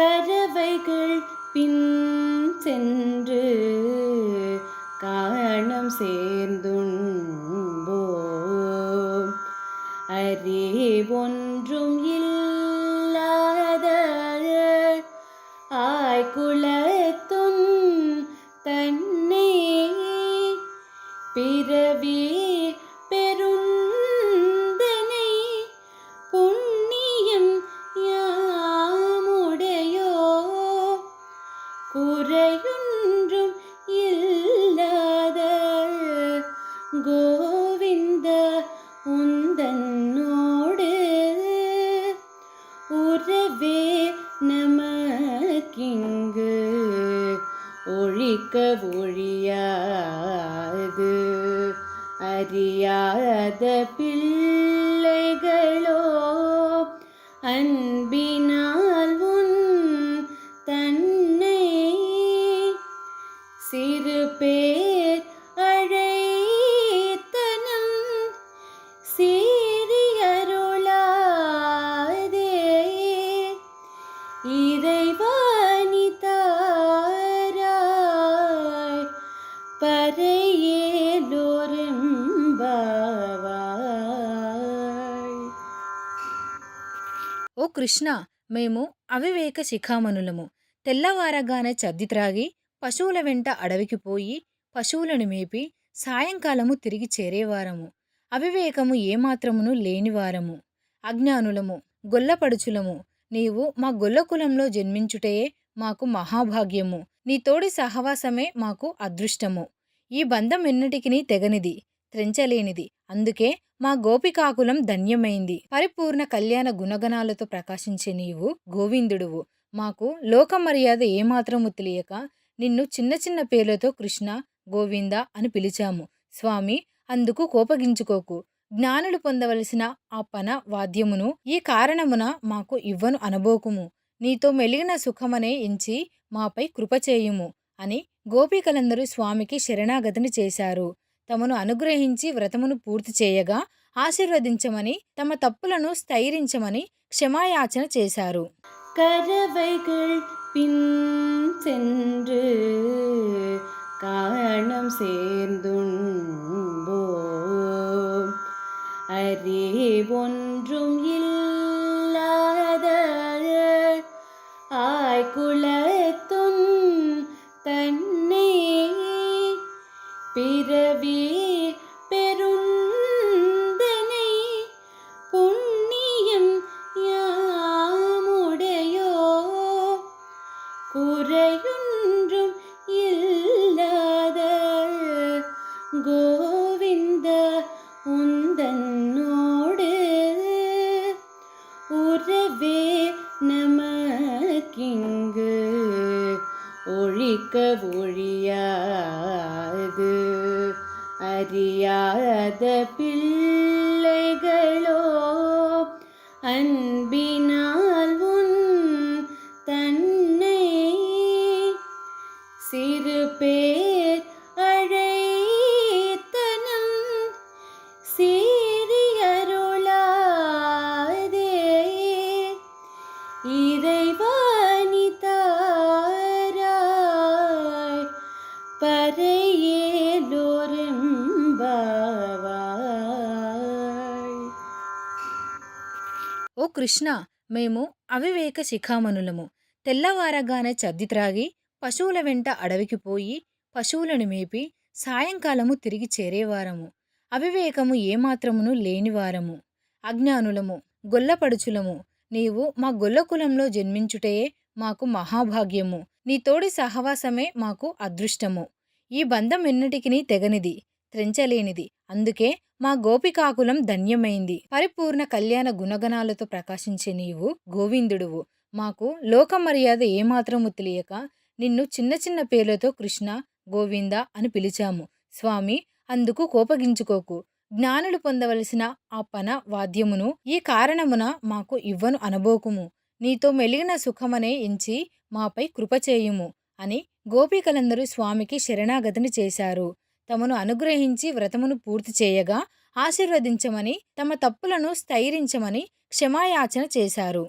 கரவைகள் பின் சென்று காணம் சேர்ந்துண்போ. அரே ஒன்றும் இல்லாத ஆய்குள குறையொன்றும் இல்லாத கோவிந்த உந்தன்னோடு உறவே நமக்கிங்கு ஒழிக்க ஒழியாது. அறியாத பிள்ளைகளோ அன்பினா ఓ కృష్ణ మేము అవివేక శిఖామణులము. తెల్లవారగానే చద్ది త్రాగి పశువుల వెంట అడవికి పోయి పశువులను మేపి సాయంకాలము తిరిగి చేరేవారము. అవివేకము ఏమాత్రమును లేనివారము. అజ్ఞానులము గొల్లపడుచులము నీవు మా గొల్లకులంలో జన్మించుటయే మాకు మహాభాగ్యము. నీ తోడి సహవాసమే మాకు అదృష్టము. ఈ బంధం ఎన్నటికినీ తెగనిది త్రెంచలేనిది. అందుకే మా గోపికాకులం ధన్యమైంది. పరిపూర్ణ కళ్యాణ గుణగణాలతో ప్రకాశించే నీవు గోవిందుడువు. మాకు లోక మర్యాద ఏమాత్రము తెలియక నిన్ను చిన్న చిన్న పేర్లతో కృష్ణ గోవింద అని పిలిచాము. స్వామి అందుకు కోపగించుకోకు. జ్ఞానులు పొందవలసిన ఆ పన వాద్యమును ఈ కారణమున మాకు ఇవ్వను అనబోకుము. నీతో మెలిగిన సుఖమనే ఎంచి మాపై కృపచేయుము అని గోపికలందరూ స్వామికి శరణాగతిని చేశారు తమను అనుగ్రహించి వ్రతమును పూర్తి చేయగా ఆశీర్వదించమని తమ తప్పులను స్థైరించమని క్షమాయాచన చేశారు கரவைகள் பின் சென்று காணம் சேர்ந்துண்போம் அறிவொன்றும் கோவிந்த உந்தன்னோடு உறவே நமக்கிங்கு ஒழிக்க ஒழியாது. அறியாத பிள்ளைகளோ அன்பின் ఓ కృష్ణ మేము అవివేక శిఖామణులము. తెల్లవారగానే చద్ది త్రాగి పశువుల వెంట అడవికి పోయి పశువులను మేపి సాయంకాలము తిరిగి చేరేవారము. అవివేకము ఏమాత్రమును లేనివారము. అజ్ఞానులము గొల్లపడుచులము నీవు మా గొల్లకులంలో జన్మించుటయే మాకు మహాభాగ్యము. నీ తోడి సహవాసమే మాకు అదృష్టము. ఈ బంధం ఎన్నటికినీ తెగనిది త్రెంచలేనిది. అందుకే మా గోపికాకులం ధన్యమైంది. పరిపూర్ణ కళ్యాణ గుణగణాలతో ప్రకాశించే నీవు గోవిందుడువు. మాకు లోక మర్యాద ఏమాత్రము తెలియక నిన్ను చిన్న చిన్న పేర్లతో కృష్ణ గోవింద అని పిలిచాము. స్వామి అందుకు కోపగించుకోకు. జ్ఞానులు పొందవలసిన ఆ పన వాద్యమును ఈ కారణమున మాకు ఇవ్వను అనబోకుము. నీతో మెలిగిన సుఖమనే ఎంచి మాపై కృపచేయుము అని గోపికలందరూ స్వామికి శరణాగతిని చేశారు. తమను అనుగ్రహించి వ్రతమును పూర్తి చేయగా ఆశీర్వదించమని తమ తప్పులను స్థైరించమని క్షమాయాచన చేశారు.